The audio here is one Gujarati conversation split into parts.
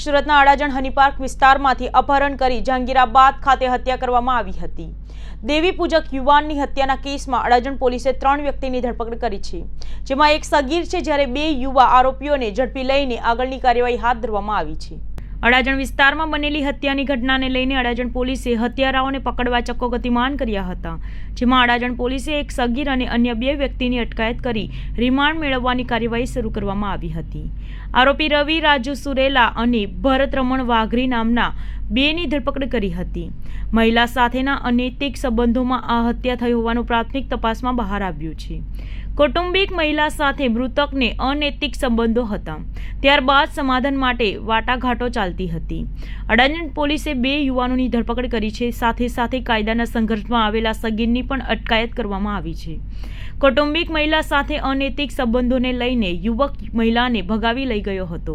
સુરતના અડાજણ હનીપાર્ક વિસ્તારમાંથી અપહરણ કરી જહાંગીરાબાદ ખાતે હત્યા કરવામાં આવી હતી. દેવી પૂજક યુવાનની હત્યાના કેસમાં અડાજણ પોલીસે ત્રણ વ્યક્તિની ધરપકડ કરી છે. જેમાં એક સગીર છે, જ્યારે બે યુવા આરોપીઓને ઝડપી લઈને આગળની કાર્યવાહી હાથ ધરવામાં આવી છે. અડાજણ વિસ્તારમાં બનેલી હત્યાની ઘટનાને લઈને અડાજણ પોલીસે હત્યારાઓને પકડવા ચક્કો ગતિમાન કર્યા હતા, જેમાં અડાજણ પોલીસે એક સગીર અને અન્ય બે વ્યક્તિની અટકાયત કરી રિમાન્ડ મેળવવાની કાર્યવાહી શરૂ કરવામાં આવી હતી. આરોપી રવિ રાજુ સુરેલા અને ભરત રમણ વાઘરી નામના બેની ધરપકડ કરી હતી. મહિલા સાથેના અનૈતિક સંબંધોમાં આ હત્યા થઈ હોવાનું પ્રાથમિક તપાસમાં બહાર આવ્યું છે. કૌટુંબિક મહિલા સાથે મૃતકને અનૈતિક સંબંધો હતા. ત્યારબાદ સમાધાન માટે વાટાઘાટો ચાલતી હતી. અડાજણ પોલીસે બે યુવાનોની ધરપકડ કરી છે. સાથે સાથે કાયદાના સંઘર્ષમાં આવેલા સગીરની પણ અટકાયત કરવામાં આવી છે. કૌટુંબિક મહિલા સાથે અનૈતિક સંબંધોને લઈને યુવક મહિલાને ભગાવી લઈ ગયો હતો.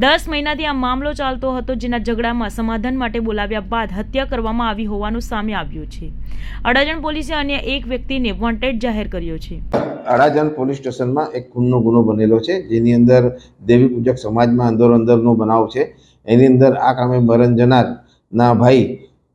દસ મહિનાથી આ મામલો ચાલતો હતો જેના ઝઘડામાં સમાધાન માટે બોલાવ્યા બાદ હત્યા કરવામાં આવી હોવાનું સામે આવ્યું છે. અડાજણ પોલીસે અન્ય એક વ્યક્તિને વોન્ટેડ જાહેર કર્યો છે. અડાજણ પોલીસ સ્ટેશનમાં એક ખૂનનો ગુનો બનેલો છે, જેની અંદર દેવી પૂજક સમાજમાં અંદરો અંદરનો બનાવ છે. એની અંદર આ કામે મરણ જનારના ભાઈ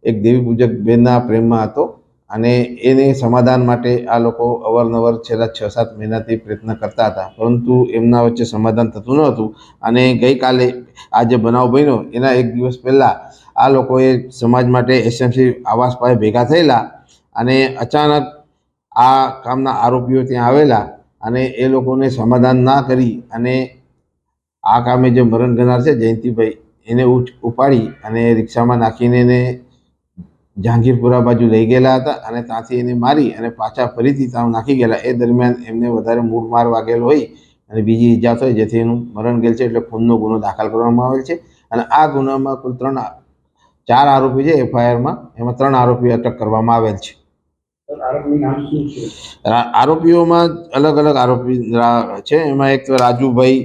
એક દેવી પૂજક બેનના પ્રેમમાં હતો. અને એને સમાધાન માટે આ લોકો અવારનવાર છેલ્લા છ સાત મહિનાથી પ્રયત્ન કરતા હતા. પરંતુ એમના વચ્ચે સમાધાન થતું ન હતું અને ગઈકાલે આ જે બનાવ બન્યો, એના એક દિવસ પહેલાં આ લોકોએ સમાજ માટે એસએમસી આવાસ પાસે ભેગા થયેલા અને અચાનક આ કામના આરોપીઓ ત્યાં આવેલા અને એ લોકોને સમાધાન ના કરી અને આ કામે જે મરણ ગનાર છે જયંતિભાઈ, એને ઉપાડી અને રિક્ષામાં નાખીને એને જહાંગીરપુરા બાજુ લઈ ગયેલા હતા અને ત્યાંથી એને મારી અને પાછા ફરીથી ત્યાં નાખી ગયેલા. એ દરમિયાન એમને વધારે મૂળ માર વાગેલો હોય અને બીજી ઈજા થઈ જેથી એનું મરણ ગયેલ છે એટલે ખૂનનો ગુનો દાખલ કરવામાં આવેલ છે. અને આ ગુનામાં કુલ ત્રણ ચાર આરોપી છે એફઆઈઆરમાં. એમાં ત્રણ આરોપી અટક કરવામાં આવેલ છે. આરોપીઓમાં અલગ અલગ આરોપી છે. એમાં એક રાજુભાઈ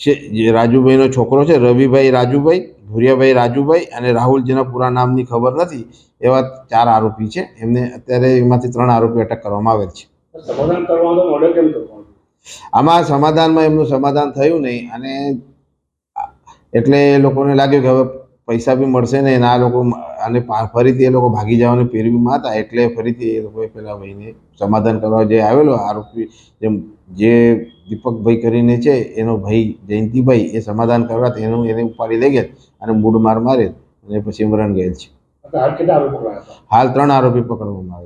જે રાજુભાઈનો છોકરો છે રવિભાઈ રાજુભાઈ ભૂરિયાભાઈ રાજુભાઈ અને રાહુલ જેના પૂરા નામની ખબર નથી એવા ચાર આરોપી છે. એમને અત્યારે એમાંથી ત્રણ આરોપી અટક કરવામાં આવેલ છે. આમાં સમાધાનમાં એમનું સમાધાન થયું નહીં અને એટલે એ લોકોને લાગ્યું કે હવે પૈસા બી મળશે ને એના આ લોકો અને ફરીથી એ લોકો ભાગી જવાની પેરવીમાં હતા એટલે ફરીથી એ લોકોએ પેલા ભાઈને સમાધાન કરવા જે આવેલો આરોપી જેમ જે દીપકભાઈ કરીને છે એનો ભાઈ જયંતિભાઈ એ સમાધાન કરવા એનું એને ઉપાડી લઈ ગયા અને મૂડ માર મારે અને પછી મરણ ગયેલ છે. હાલ ત્રણ આરોપી પકડવામાં આવે